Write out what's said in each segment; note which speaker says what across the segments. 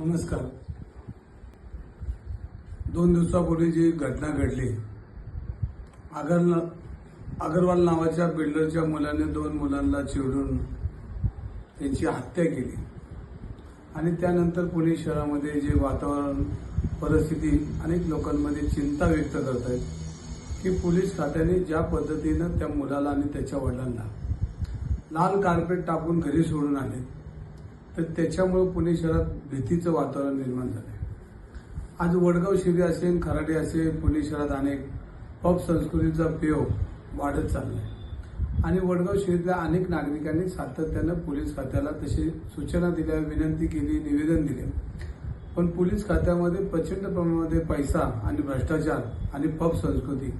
Speaker 1: नमस्कार. दोन दिवसापूर्वी जी घटना घडली आगर अगरवाल नावाच्या बिल्डरच्या मुलाने दोन मुलांना चिडून त्यांची हत्या केली. आणि त्यानंतर पुणे शहरामध्ये जे वातावरण परिस्थिती अनेक लोकांमध्ये चिंता व्यक्त करत आहेत की पोलीस खात्याने ज्या पद्धतीनं त्या मुलाला आणि त्याच्या वडिलांना लाल कार्पेट टाकून घरी सोडून आले तर त्याच्यामुळं पुणे शहरात भीतीचं वातावरण निर्माण झालं आज वडगाव शिरी असेल खराडे असेल पुणे शहरात अनेक पब संस्कृतीचा प्रयोग वाढत चाललाय. आणि वडगाव शिरीतल्या अनेक नागरिकांनी सातत्यानं पोलीस खात्याला तशी सूचना दिल्या विनंती केली निवेदन दिले. पण पोलीस खात्यामध्ये प्रचंड प्रमाणामध्ये पैसा आणि भ्रष्टाचार आणि पब संस्कृती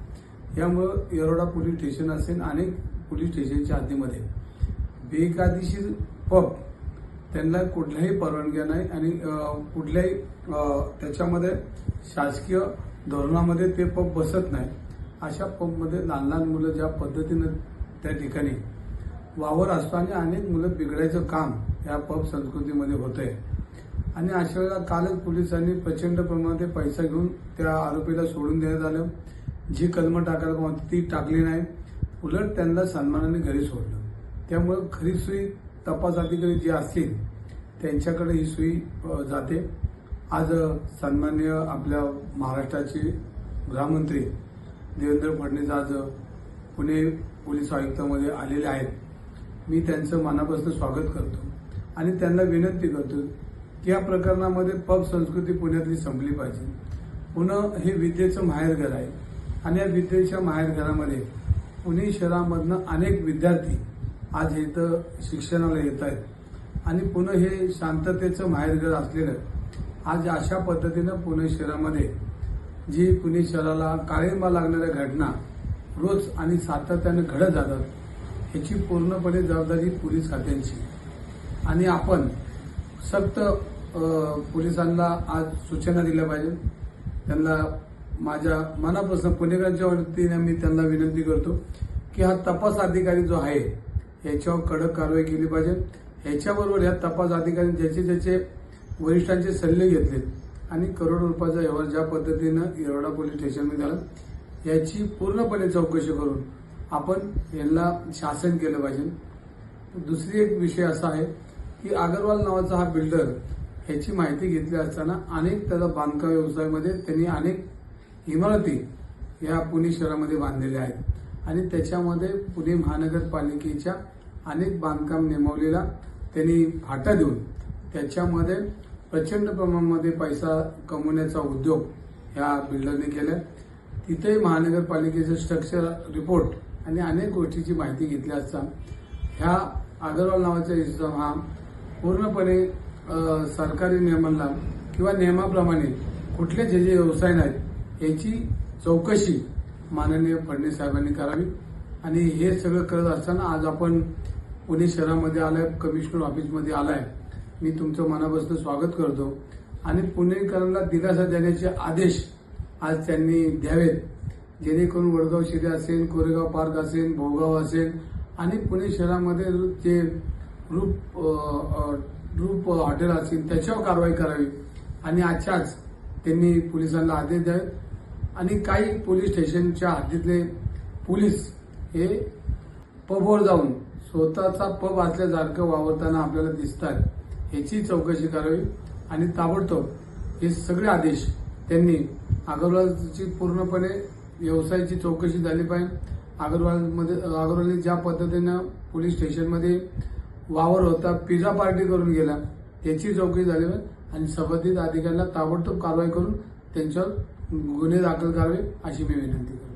Speaker 1: यामुळं येरोडा पोलीस स्टेशन असेल अनेक पोलीस स्टेशनच्या आधीमध्ये बेकायदेशीर पब त्यांना कुठल्याही परवानग्या नाही आणि कुठल्याही त्याच्यामध्ये शासकीय धोरणामध्ये ते पब बसत नाही. अशा पबमध्ये लहान लहान मुलं ज्या पद्धतीनं त्या ठिकाणी वावर असतो आणि अनेक मुलं बिघडायचं काम या पब संस्कृतीमध्ये होतंय. आणि अशा वेळेला कालच पोलिसांनी प्रचंड प्रमाणात पैसा घेऊन त्या आरोपीला सोडून देण्यात आलं. जी कलमं टाकायला होती ती टाकली नाही. उलट त्यांना सन्मानाने घरी सोडलं. त्यामुळं खरी तपास अधिकारी जे असतील त्यांच्याकडे ही सुई जाते. आज सन्मान्य आपल्या महाराष्ट्राचे गृहमंत्री देवेंद्र फडणवीस आज पुणे पोलीस आयुक्तामध्ये आलेले आहेत. मी त्यांचं मनापासून स्वागत करतो आणि त्यांना विनंती करतो की या प्रकरणामध्ये पब संस्कृती पुण्यातली संपली पाहिजे. पुणे हे विद्येचं माहेरघर आहे आणि या विद्येच्या माहेरघरामध्ये पुणे शहरामधनं अनेक विद्यार्थी आज इथं शिक्षणाला येत आहेत. आणि पुणे हे शांततेचं माहेरघर असलेलं आज अशा पद्धतीनं पुणे शहरामध्ये जी पुणे शहराला काळिंबा लागणाऱ्या घटना रोज आणि सातत्यानं घडत जातात ह्याची पूर्णपणे जबाबदारी पोलीस खात्यांची. आणि आपण सक्त पोलिसांना आज सूचना दिल्या पाहिजे त्यांना माझ्या मनापासून पुणेकरांच्या वतीने मी त्यांना विनंती करतो की हा तपास अधिकारी जो आहे याच्यावर कडक कारवाई केली पाहिजे. ह्याच्याबरोबर या तपास अधिकाऱ्यांनी ज्याचे ज्याचे वरिष्ठांचे सल्ले घेतले आणि करोड रुपयाचा व्यवहार ज्या पद्धतीनं येरवडा पोलीस स्टेशनमध्ये झाला याची पूर्णपणे चौकशी करून आपण यांना शासन केलं पाहिजे. दुसरी एक विषय असा आहे की अगरवाल नावाचा हा बिल्डर ह्याची माहिती घेतली असताना अनेक त्याचा बांधकाम व्यवसायामध्ये त्यांनी अनेक इमारती या पुणे शहरामध्ये बांधलेल्या आहेत. आणि त्याच्यामध्ये पुणे महानगरपालिकेच्या अनेक बांधकाम नेमवलेला त्यांनी फाटा देऊन त्याच्यामध्ये प्रचंड प्रमाणामध्ये पैसा कमवण्याचा उद्योग ह्या बिल्डरने केला तिथेही महानगरपालिकेचं स्ट्रक्चर रिपोर्ट आणि अनेक गोष्टीची माहिती घेतली असता ह्या अगरवाल नावाचा इसम हा पूर्णपणे सरकारी नियमांना किंवा नियमाप्रमाणे कुठले जे जे व्यवसाय नाहीत याची चौकशी माननीय फडणवीस साहेबांनी करावी. आणि हे सगळं करत असताना आज आपण पुणे शहरामध्ये आलाय कमिशनर ऑफिसमध्ये आलाय. मी तुमचं मनापासून स्वागत करतो. आणि पुणेकरांना दिलासा देण्याचे आदेश आज त्यांनी द्यावेत. जेणेकरून वडगाव शिरे असेल कोरेगाव पार्क असेल भोगाव असेल आणि पुणे शहरामध्ये जे रूप रूप हॉटेल असतील त्याच्यावर कारवाई करावी. आणि आजच्याच त्यांनी पोलिसांना आदेश द्यावेत. आणि काही पोलीस स्टेशनच्या हद्दीतले पोलीस हे पबवर जाऊन स्वतःचा पब असल्यासारखं वावरताना आपल्याला दिसतात. ह्याची चौकशी करावी आणि ताबडतोब हे सगळे आदेश त्यांनी अगरवालची पूर्णपणे व्यवसायाची चौकशी झाली पाहिजे. अगरवालमध्ये अगरवालने ज्या पद्धतीनं पोलीस स्टेशनमध्ये वावर होता पिझ्झा पार्टी करून गेला त्याची चौकशी झाली पाहिजे. आणि संबंधित अधिकाऱ्यांना ताबडतोब कारवाई करून त्यांच्यावर गुन्हे दाखल करावे अशी मी विनंती करतो.